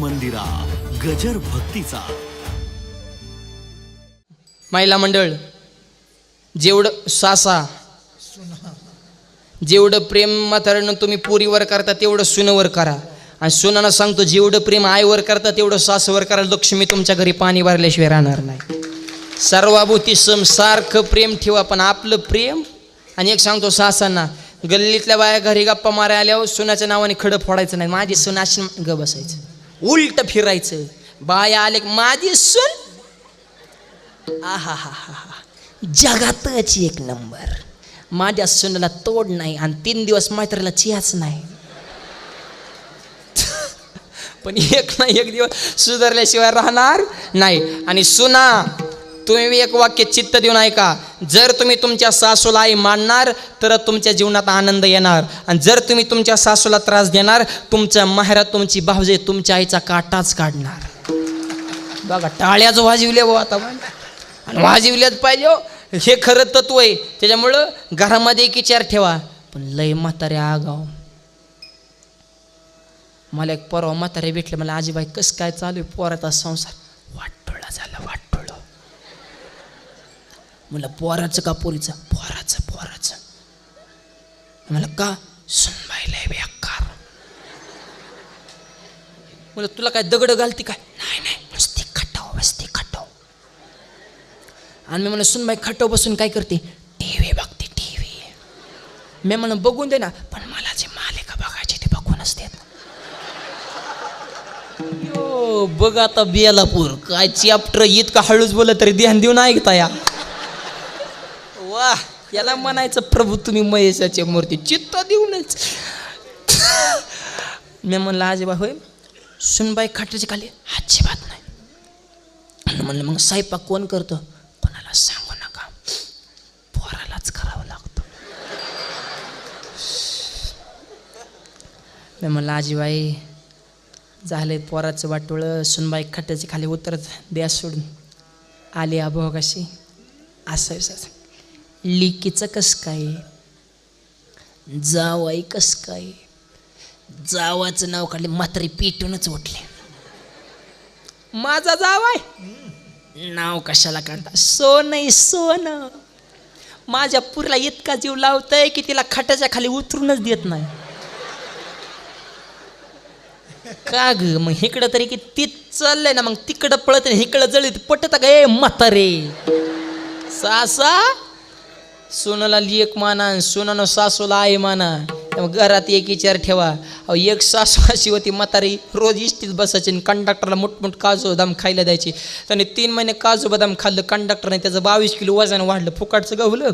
मंदिरा गजर भक्तीचा. महिला मंडळ जेवढं सासा जेवढं प्रेम म्हाताऱ्यानं तुम्ही पुरीवर करता तेवढं सुनवर करा. आणि सुनानं सांगतो जेवढं प्रेम आईवर करता तेवढं सासवर करा. लक्ष्मी तुमच्या घरी पाणी भरल्याशिवाय राहणार नाही. सर्वाभूती सम सारखं प्रेम ठेवा पण आपलं प्रेम आणि एक सांगतो सासांना गल्लीतल्या बाया घरी गप्पा मारा आल्यावर सुनाच्या नावाने खडं फोडायचं नाही. माझी सुनाशी ग बसायचं. उलट फिरायचं. बाया आले माझी सून. आहा हा हा हा जगातच एक नंबर. माझ्या सुनाला तोड नाही आणि तीन दिवस मैत्रीला चियाच नाही. पण एक ना एक दिवस सुधारल्याशिवाय राहणार नाही. आणि सुना तुम्ही एक वाक्य चित्त देऊन ऐका. जर तुम्ही तुमच्या सासूला आई मानणार तर तुमच्या जीवनात आनंद येणार. आणि जर तुम्ही तुमच्या सासूला त्रास देणार तुमच्या माहेरात तुमची भावजे तुमच्या आईचा काटाच काढणार. बघा टाळ्याच वाजविले भाऊ आता. आणि वाजविल्याच पाहिजे हो. हे खरं तत्व आहे. त्याच्यामुळं घरामध्ये एक विचार ठेवा. पण लय म्हातारे आगाव. मला एक परवा म्हातारे भेटले. मला आजीबाई कसं काय चालू आहे पोराचा संसार? वाटोळा झाला वाट म्हणलं पोराचं का पोरीचं? पोराचं पोराचं. मला का? सुनबाईला लय बेकार. म्हणलं तुला काय दगड घालती काय? नाही नाही. नुसती खटाव बसती खटाव. आणि मी म्हणलं सुनबाई खटाव बसून काय करते? टी व्ही बघते टी व्ही मी म्हणलं बघून दे ना. पण मला जे मालिका बघायची ते बघूनच देत. बघ आता बियालापूर काय चॅप्टर इतका हळूच बोलत तरी ध्यान देऊन ऐकता या. वा याला म्हणायचं प्रभू तुम्ही महेशाची मूर्ती चित्त देऊनच. मी म्हणलं आजीबा होय सुनबाई खाटाची खाली अजिबात नाही. म्हणलं मग स्वयंपाक कोण करतं? कोणाला सांगू नका पोरालाच करावं लागतं. मी म्हणलं आजीबाई झाले पोराचं वाटोळं सुनबाई खट्ट्याची खाली उतरत द्या सोडून. आली अभोगाशी कशी असं असं लिकीचं कस काय? जावाई कस काय? जावाचं नाव काढले म्हातारी पेटूनच उठले. माझा जावाय? नाव कशाला काढता? सोन सोन. माझ्या पुरीला इतका जीव लावतय की तिला खटाच्या खाली उतरूनच देत नाही. का ग? मग इकडं तरी की ती चाललंय ना मग तिकडं पळत नाही इकडं जळीत पटत का? ए म्हातारे! सासा! सोनाला लेक माना आणि सोनानं सासूला आई माना घरात एक विचार ठेवा. अहो एक सासू अशी होती म्हातारी रोज इष्टीत बसायची आणि कंडक्टरला मोठमोठ काजू बदाम खायला द्यायची. त्याने तीन महिने काजू बदाम खाल्लं कंडक्टरने त्याचं बावीस किलो वजन वाढलं फुकाटचं गवलं.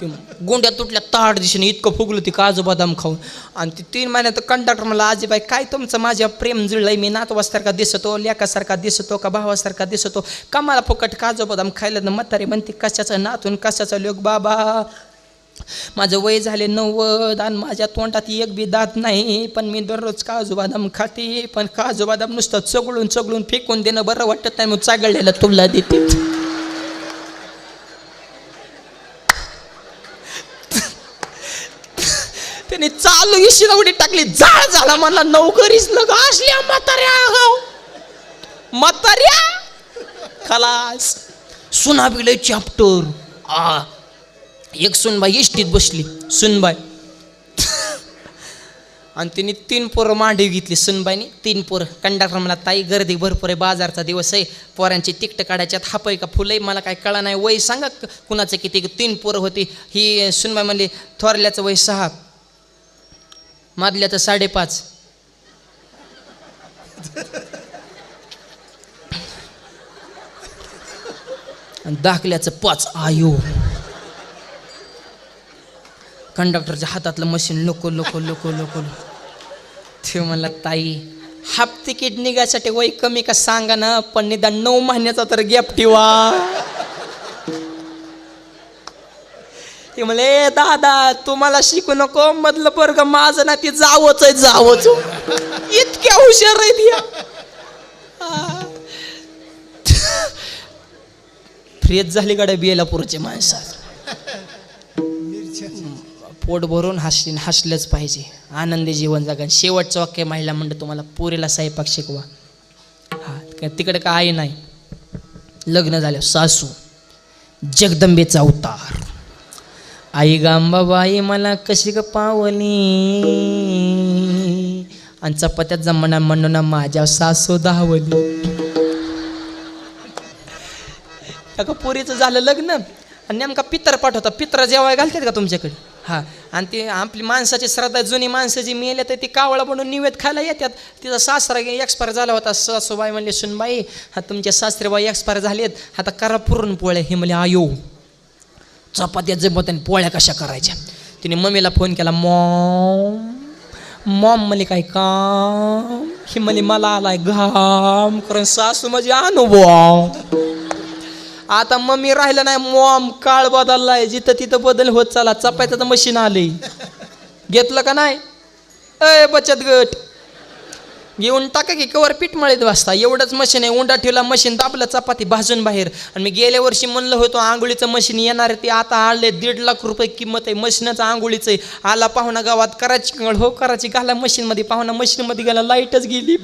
ते गोंड्या तुटल्या ताड दिशेने इतकं फुगलं ती काजू बदाम खाऊन. आणि ती तीन महिन्यात कंडक्टर मला आजीबाई काय तुमचं? माझ्या प्रेम जुळलंय मी नातवासारखा दिसतो लेकासारखा दिसतो का भावासारखा दिसतो? का मला फुकट काजू बदाम खायला ना म्हातारी म्हणते कशाचं नातून कशाचा? लोक बाबा माझं वय झाले नव्वद आणि माझ्या तोंडात एक बी दात नाही पण मी दररोज काजू बदाम खाते पण काजू बदाम नुसतं चगळून चगळून फेकून देणं बरं वाटत नाही मग चागळलेलं तुला देते. त्याने चालू इशी उडी टाकली जाळ झाला मला नोकरीच नग असल्या म्हाताऱ्या गाव म्हाताऱ्या? खलास. सुना बिलय चॅप्टर. आ एक सुनबाई इष्टीत बसली. सुनबाई. आणि तिने तीन पोरं मांडवी घेतली सुनबाईने. तीन पोरं. कंडक्टर मला ताई गर्दी भरपूर आहे बाजारचा दिवस आहे. पोरांची तिकट काढायच्यात हापय आहे का फुलं आहे मला काय कळा नाही. वय सांगा कुणाचं किती? तीन पोरं होती. ही सुनबाई म्हणली थोरल्याचं वय सहा. मादल्याचं साडेपाच. आणि दाखल्याचं पाच. आयो. कंडक्टरच्या हातातलं मशीन लोको लोको लोको लोको ते म्हणला ताई हाफ तिकीट निघायसाठी वय कमी का सांगा ना पण निदान नऊ महिन्याचा तर गॅप ठेवा. ते म्हणले दादा तुम्हाला शिकू नको मधलं वर्ग माझं ना ते जावंच आहे जावंच. इतक्या हुशार आहेत या. फ्रेश झाली गाड्या बेलापूरचे माणसात पोट भरून हसली हसलंच पाहिजे. आनंदी जीवन जगा शेवटचं वाक्य महिला म्हणतं तुम्हाला पुरीला स्वयंपाक शिकवा. हा काय तिकडे का आई नाही? लग्न झालं सासू जगदंबेचा अवतार. आई गांबाबाई मला कशी ग पावली? आणि चपात्यात जमना म्हणून माझ्या सासू धावली. का पोरीचं झालं लग्न. आणि नेमका पितर पाठवता. पित्र जेवाय घालतात का तुमच्याकडे? हा. आणि ते आपली माणसाची श्रद्धा जुनी माणसं जी मेले तर ती कावळा बनून निवेद खायला येतात. तिचा सासरा एक्सपायर झाला होता. सासूबाई म्हणले सुनबाई हा तुमचे सासरेबाई एक्सपायर झालेत. आता करा पुरणपोळ्या हे म्हणले आयो चपात्या जमत आणि पोळ्या कशा करायच्या? तिने मम्मीला फोन केला मॉम मॉम म्हणे काय काम? ही म्हणे मला आलाय घाम कारण सासू माझी अनुभव. आता मम्मी राहिलं नाही मॉम काळ बदललाय जिथं तिथं बदल होत चाला तर मशीन आले घेतलं का नाही? अय बचत गट. घेऊन टाका की कवर पीठ मळीत वाजता एवढंच मशीन आहे उंडा ठेवला मशीन दाबलं चपाती भाजून बाहेर. आणि मी गेल्या वर्षी म्हणलं होतो आंघोळीचं मशीन येणार आहे ते आता आले दीड लाख रुपये किंमत आहे मशीनचं आंघोळीचं आहे. आला पाहुणा गावात करायची हो करायची घाला मशीनमध्ये पाहुणा मशीनमध्ये गेला लाईटच गेली.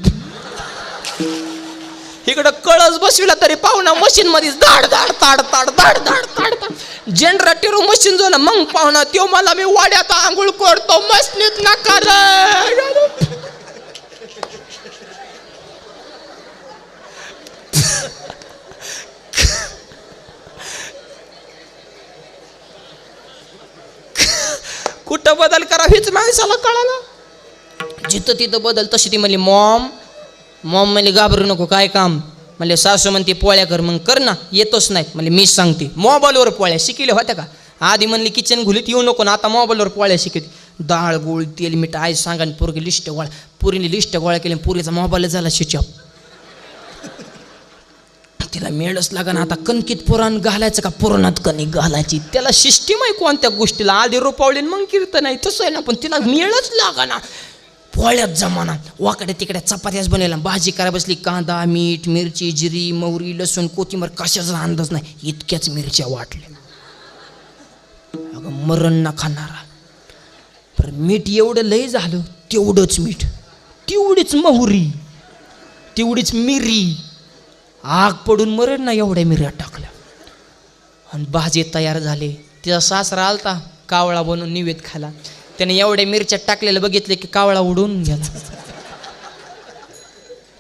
इकडं कळस बसविला तरी पाहुणा मशीन मध्ये धाड धाड ताड ताड धाड धाड ताड ताड जनरेटर मशीन जो ना मग पाहुणा त्यो मला मी वाड्यात आंघोळ करतो मशीनीत नका कुठं बदल करा हेच माणसाला कळाला. जिथं तिथं बदल तशी ती म्हणली मॉम मॉम म्हणले घाबरू नको काय काम? म्हणले सासू म्हणते पोळ्या कर. मग कर ना येतोच नाही. म्हणले मीच सांगते. मोबाईलवर पोळ्या शिकले होत्या का? आधी म्हणली किचन घुलीत येऊ नको ना आता मोबाईलवर पोळ्या शिकते डाळ गोळ तेल मीठ आई सांगा आणि पोरगी लिस्ट गोळा पुरीने लिस्ट गोळा केली पुरीचा मोबाईल झाला शिचप तिला मेळच लागा ना आता कणकीत पुराण घालायचं का? पुराणात कणिक घालायची. त्याला सिस्टीम आहे कोणत्या गोष्टीला? आधी रुपावली मग कीर्तन आहे तसं आहे ना पण तिला मेळच लागा ना. पोळ्यात जमाना. वाकडे तिकडे चपात्याच बनवल्या. भाजी करा बसली कांदा मीठ मिरची जिरी मोहरी लसूण कोथिंबर कशाचा अंदाज नाही. इतक्याच मिरच्या वाटल्या. अगं मरण ना खाणारा. पर मीठ एवढं लय झालं तेवढंच मीठ. तेवढीच मोहरी. तेवढीच मिरी. आग पडून मरण ना एवढ्या मिऱ्या टाकल्या. आणि भाजी तयार झाले. तिचा सासरा आलता कावळा बनून निवेद खायला. त्याने एवढ्या मिरच्या टाकलेलं बघितले की कावळा उडून गेला.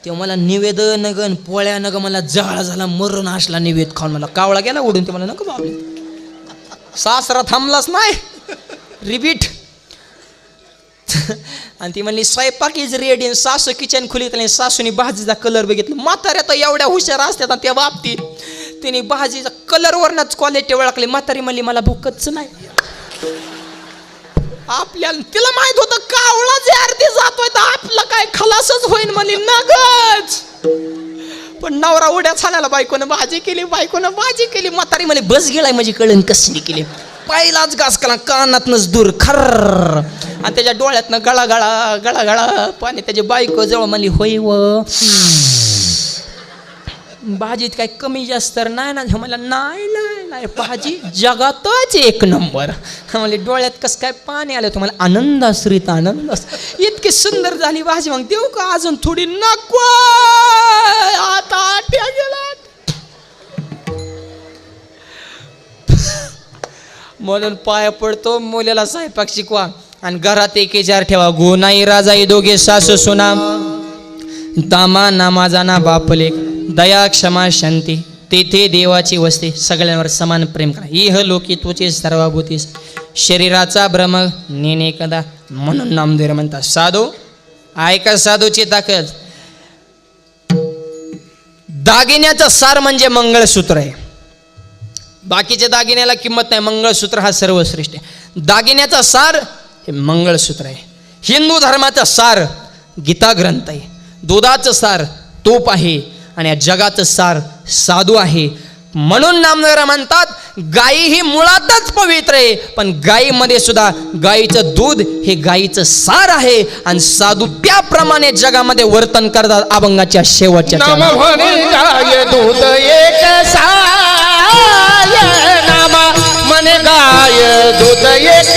ते मला निवेदन नगन पोळ्या नग मला जाळा झाला मरण असला निवेद खाऊन. मला कावळा गेला उडून ते मला नको बाबले. सासरा थांबलाच नाही. रिपीट आणि ती म्हणली स्वयंपाक इज रेडी आणि सासू किचन खुली त्याने सासूनी भाजीचा कलर बघितला. म्हाताऱ्या तर एवढ्या हुशार असतात त्या बाबतीत तिने भाजीचा कलरवरनच क्वालिटी ओळखली. म्हातारी म्हणली मला भूकच नाही. आपल्याला तिला माहीत होतं कावळा जे अर्धी जातोय तर आपलं काय खलासच होईन म्हणे नगच. पण नवरा उड्या छाण्याला बायकोनं भाजी केली बायकोनं भाजी केली म्हातारी म्हणे बस गेलाय माझी कळण कसली केली. पहिलाच घास कला कानातनच दूर खर आणि त्याच्या डोळ्यातनं गळा गळा गळा गळा पाणी त्याची बायको जवळ म्हणली होय व. भाजीत काय कमी जास्त तर नाही ना. मला नाही नाही नाही भाजी जगातच एक नंबर. म्हणजे डोळ्यात कसं काय पाणी आलं? तुम्हाला आनंद आश्रित आनंद इतकी सुंदर झाली भाजी. मग देऊ का अजून थोडी? नको! आता आट्या गेला म्हणून पाया पडतो मुलीला स्वयंपाक शिकवा. आणि घरात एक जार ठेवा नाही राजाई दोघे सासू सुना. दामा नामाजा ना बापले दया क्षमा शांती तेथे देवाची वस्ती सगळ्यांवर समान प्रेम करा. इह लोकी तुझे सर्वभूतीस. शरीराचा भ्रम नेणे कदा? म्हणून नामदेव म्हणतात साधू ऐका साधूची ताकद दागिन्याचं सार म्हणजे मंगळसूत्र आहे. बाकीच्या दागिन्याला किंमत नाही मंगळसूत्र हा सर्वश्रेष्ठ आहे. दागिन्याचा सार हे मंगळसूत्र आहे. हिंदू धर्माचा सार गीता ग्रंथ आहे. दुधाचं सार तूप आहे. आणि या जगाचं सार साधू आहे. म्हणून नामदार म्हणतात गाई ही मुळातच पवित्र आहे. पण गायीमध्ये सुद्धा गायीचं दूध हे गायीचं सार आहे. आणि साधू त्याप्रमाणे जगामध्ये वर्तन करतात अभंगाच्या शेवटच्या दूध एक मने गाय दूध एक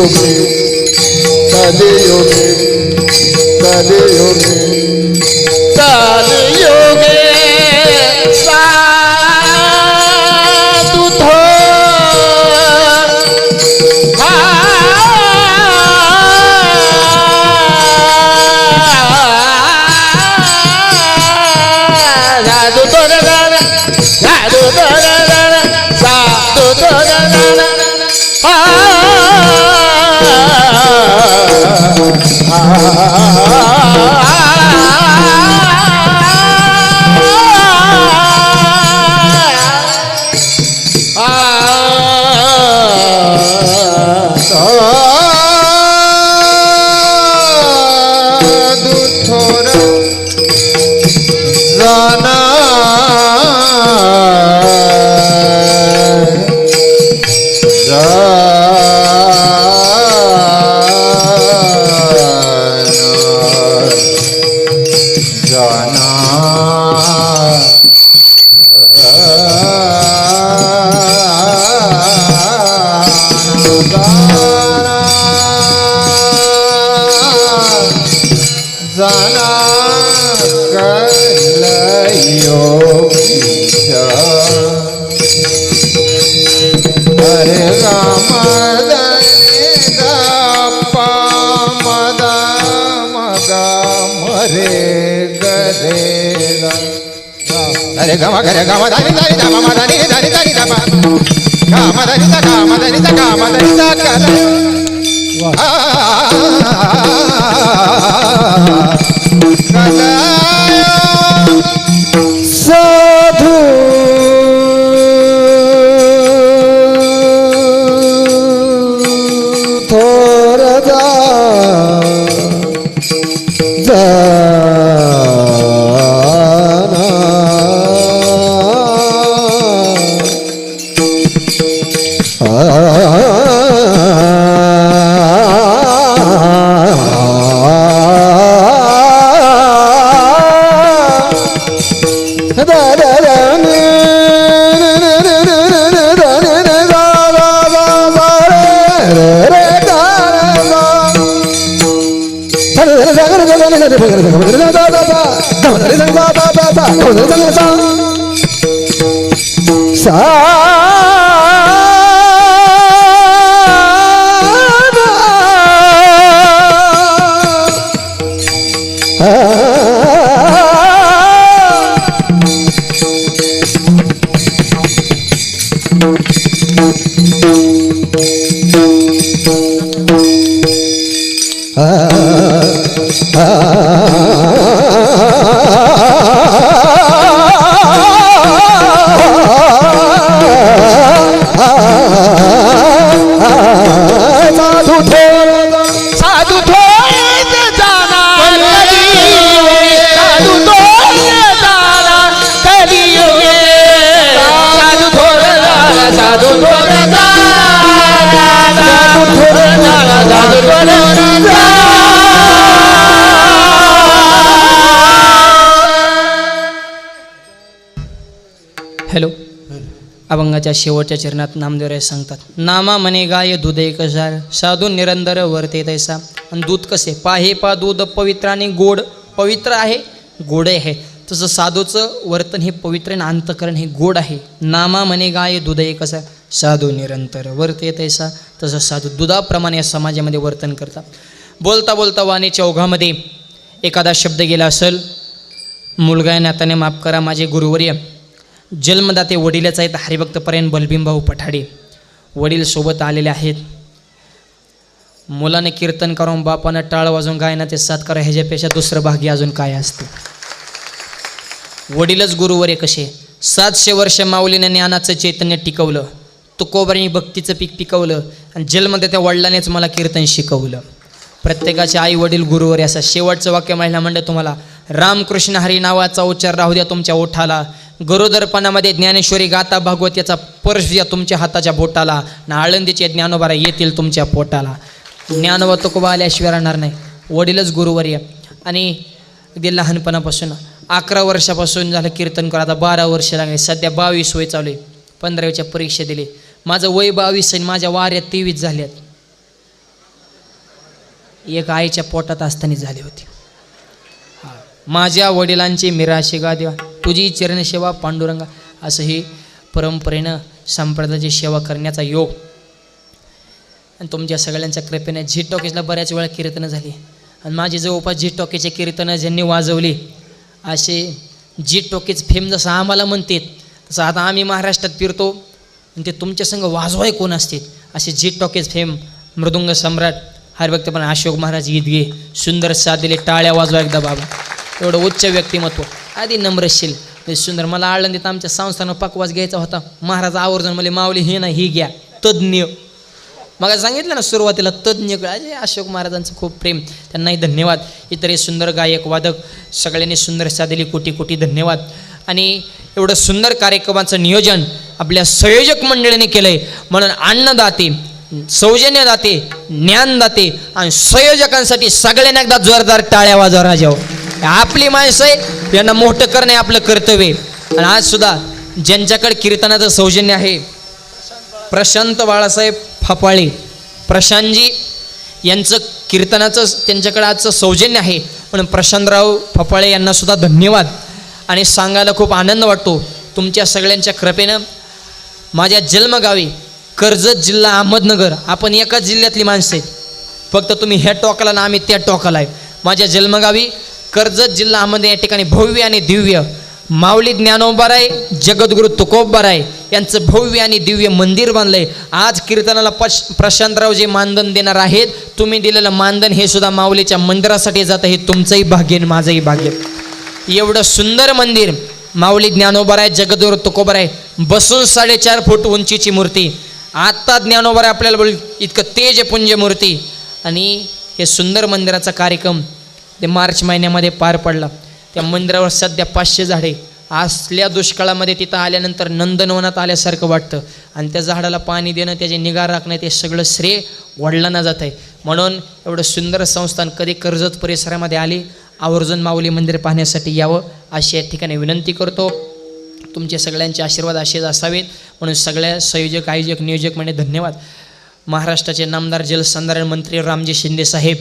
yoke, Tade yoke, Tade yoke. ஆ గరి గమ గరి గమ దని దని దమ మదని దని దని దమ గమ దని స గమ దని స గమ దని స గమ కల साधू উঠে अभंगाच्या शेवटच्या चरणात नामदेवराय सांगतात नामा मने गाय दूध एक जार साधू निरंतर वरते तैसा. आणि दूध कसे? पाहे पा दूध पवित्र आणि गोड पवित्र आहे गोड आहे. तसं साधूचं वर्तन हे पवित्र आणि अंतकरण हे गोड आहे. नामा म्हणे गाय दूध एक कसा साधू निरंतर वरते तैसा. तसं साधू दुधाप्रमाणे या समाजामध्ये वर्तन करतात. बोलता बोलता वाणीच्या ओघामध्ये एखादा शब्द गेला असेल मुलगा आहे नात्याने माफ करा माझे गुरुवर्य जन्मदाते वडीलच आहेत हरिभक्तपर्यंत बलभीमभाऊ पठाडे. वडील सोबत आलेले आहेत. मुलाने कीर्तन करून बापानं टाळ वाजून गायना ते करा ह्याच्यापेक्षा दुसरं भाग्य अजून काय असतं? वडीलच गुरुवरे कसे सातशे वर्ष माऊलीने ज्ञानाचं चैतन्य टिकवलं. तुकोबरी भक्तीचं पीक पिकवलं आणि जन्मदात्या त्या वडिलानेच मला कीर्तन शिकवलं. प्रत्येकाचे आई वडील गुरुवर असं शेवटचं वाक्य महिला म्हणलं तुम्हाला. रामकृष्ण हरी नावाचा उच्चार राहू द्या तुमच्या ओठाला. गुरुदर्पणामध्ये ज्ञानेश्वरी गाता भागवत याचा पर्श या तुमच्या हाताच्या बोटाला ना आळंदीचे ज्ञानोबारा येतील तुमच्या पोटाला. ज्ञानोबा तुकोबा आल्याशिवाय राहणार नाही. वडीलच गुरुवर्य आणि अगदी लहानपणापासून अकरा वर्षापासून झालं कीर्तन करा आता बारा वर्ष लागले. सध्या बावीस वय चालू आहे. पंधरावीच्या परीक्षा दिली. माझं वय बावीस आणि माझ्या वाऱ्या तेवीस झाल्यात. एक आईच्या पोटात असताना झाली होती. माझ्या वडिलांची मिराशी गा देवा तुझी चरणसेवा पांडुरंगा असं ही परंपरेनं संप्रदायाची सेवा करण्याचा योग. आणि तुमच्या सगळ्यांच्या कृपेने झी टॉकीजला बऱ्याच वेळा कीर्तनं झाली. आणि माझी जवळपास झी टॉकीचे कीर्तनं ज्यांनी वाजवली असे जी टॉकीज फेम जसं आम्हाला म्हणतात तसं आता आम्ही महाराष्ट्रात फिरतो आणि ते तुमच्या संग वाजवाय कोण असते असे जी टॉकीज फेम मृदुंग सम्राट हरिभक्तपण अशोक महाराज ईदगे सुंदर साथ दिले टाळ्या वाजवा एकदा बाबा. एवढं उच्च व्यक्तिमत्व. आधी नम्रशील सुंदर मला आळंदीत आमच्या संस्थानं पकवास घ्यायचा होता. महाराज आवर्जून मला माऊली हे नाही ही घ्या. तज्ज्ञ. मग सांगितलं ना सुरुवातीला तज्ज्ञ अजय अशोक महाराजांचं खूप प्रेम. त्यांनाही धन्यवाद. इतरही सुंदर गायक वादक सगळ्यांनी सुंदर साधली कोटी कोटी धन्यवाद. आणि एवढं सुंदर कार्यक्रमाचं नियोजन आपल्या संयोजक मंडळीने केलं आहे म्हणून अन्नदाते सौजन्यदाते ज्ञानदाते आणि संयोजकांसाठी सगळ्यांना एकदा जोरदार टाळ्या वाजवा राजाव हो. आपली माणसं आहे यांना मोठं करणे आपलं कर्तव्य आहे. आणि आज सुद्धा ज्यांच्याकडे कीर्तनाचं सौजन्य आहे प्रशांत बाळासाहेब फापाळे प्रशांतजी यांचं कीर्तनाचं त्यांच्याकडे आजचं सौजन्य आहे. म्हणून प्रशांतराव फपाळे यांनासुद्धा धन्यवाद. आणि सांगायला खूप आनंद वाटतो तुमच्या सगळ्यांच्या कृपेनं. माझ्या जन्मगावी कर्जत जिल्हा अहमदनगर आपण एकाच जिल्ह्यातली माणसं आहेत. फक्त तुम्ही ह्या टोकाला ना आम्ही त्या टोकाला आहे. माझ्या जन्मगावी कर्जत जिल्हा या ठिकाणी भव्य आणि दिव्य माऊली ज्ञानोबाराय जगद्गुरु आहे यांचं भव्य आणि दिव्य मंदिर बांधलंय आज कीर्तनाला पश प्रशांतराव जे मानधन देणार आहेत. तुम्ही दिलेलं मानधन हे सुद्धा माऊलीच्या मंदिरासाठी जातं. हे तुमचंही भाग्य आणि माझंही भाग्य. एवढं सुंदर मंदिर माऊली ज्ञानोबाराय जगद्गुरु आहे बसून साडेचार फूट उंचीची मूर्ती. आत्ता ज्ञानोबाराय आपल्याला बोल इतकं तेजपुंज मूर्ती आणि हे सुंदर मंदिराचा कार्यक्रम ते मार्च महिन्यामध्ये पार पडला. त्या मंदिरावर सध्या पाचशे झाडे. असल्या दुष्काळामध्ये तिथं आल्यानंतर नंदनवनात आल्यासारखं वाटतं. आणि त्या झाडाला पाणी देणं त्याची निगा राखणं ते सगळं श्रेय वडिलांना जात आहे म्हणून एवढं सुंदर संस्थान कधी कर्जत परिसरामध्ये आली आवर्जून माऊली मंदिर पाहण्यासाठी यावं अशी या ठिकाणी विनंती करतो. तुमचे सगळ्यांचे आशीर्वाद असेच असावेत. म्हणून सगळ्या संयोजक आयोजक नियोजक म्हणजे धन्यवाद. महाराष्ट्राचे नामदार जलसंधारण मंत्री रामजी शिंदे साहेब.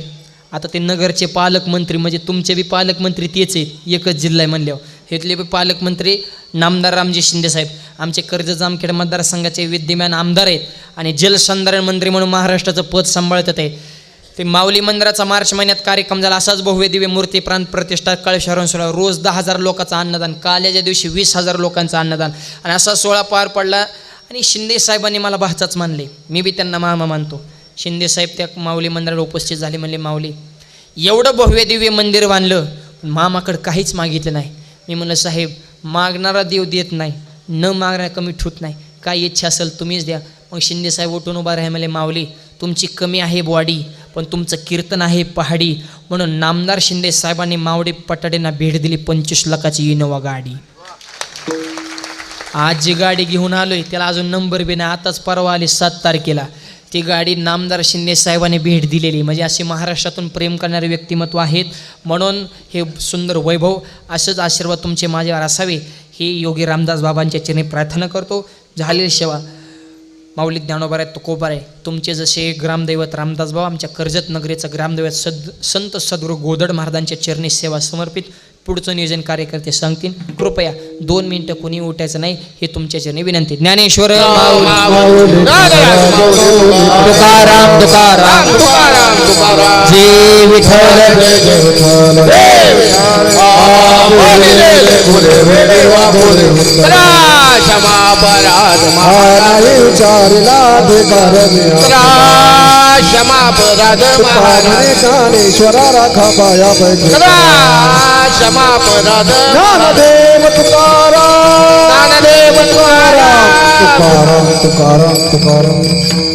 आता ते नगरचे पालकमंत्री म्हणजे तुमचे बी पालकमंत्री तेच आहेत एकच जिल्हा आहे म्हणल्यावर. इथले बी पालकमंत्री नामदार रामजी शिंदे साहेब. आमचे कर्ज जामखेड मतदारसंघाचे विद्यमान आमदार आहेत आणि जलसंधारण मंत्री म्हणून महाराष्ट्राचं पद सांभाळतात आहे ते माऊली मंदिराचा मार्च महिन्यात कार्यक्रम झाला. असाच भव्य दिव्य मूर्ती प्रांत प्रतिष्ठा कळशारून सोहळा. रोज दहा हजार लोकांचं अन्नदान काल्याच्या दिवशी वीस हजार लोकांचं अन्नदान. आणि असा सोहळा पार पडला आणि शिंदे साहेबांनी मला भाचाच मानले. मी बी त्यांना मामा मानतो. शिंदे साहेब त्या माऊली मंदिराला उपस्थित झाले म्हणले माऊली एवढं भव्य दिव्य मंदिर बांधलं पण मामाकडं काहीच मागितलं नाही. मी म्हणलं साहेब मागणारा देव देत नाही न मागणारा कमी ठूत नाही काय इच्छा असेल तुम्हीच द्या. मग शिंदेसाहेब उठून उभा राहा म्हणले माऊली तुमची कमी आहे बॉडी पण तुमचं कीर्तन आहे पहाडी म्हणून नामदार शिंदे साहेबांनी मावडी पटाडेंना भेट दिली पंचवीस लाखाची इनोवा गाडी. आज जी गाडी घेऊन आलोय त्याला अजून नंबर बी नाही आताच परवा आली सात तारखेला. ती गाडी नामदार शिंदे साहेबांनी भेट दिलेली. म्हणजे असे महाराष्ट्रातून प्रेम करणारे व्यक्तिमत्व आहेत. म्हणून हे सुंदर वैभव असंच आशीर्वाद तुमचे माझ्यावर असावे ही योगी रामदास बाबांच्या चरणी प्रार्थना करतो. झालेली सेवा. माऊली ज्ञानोबार आहेत तुकोबार आहे तुमचे जसे ग्रामदैवत रामदास बाबा आमच्या कर्जत नगरीचं ग्रामदैवत सद संत सद्गुरू गोदड महाराजांच्या चरणी सेवा समर्पित. पुढचं नियोजन कार्यकर्ते सांगतील कृपया दोन मिनिटं कोणी उठायचं नाही हे तुमच्या चरणी विनंती ज्ञानेश्वर. तुकाराम तुकाराम जे विठ्ठल महाराज विचारला भिकार क्षमापराध पावने कानेश्वरा राखा पाया पैकी ज्ञानदेव तुकाराम. ज्ञानदेव तुकाराम तुकाराम तुकाराम.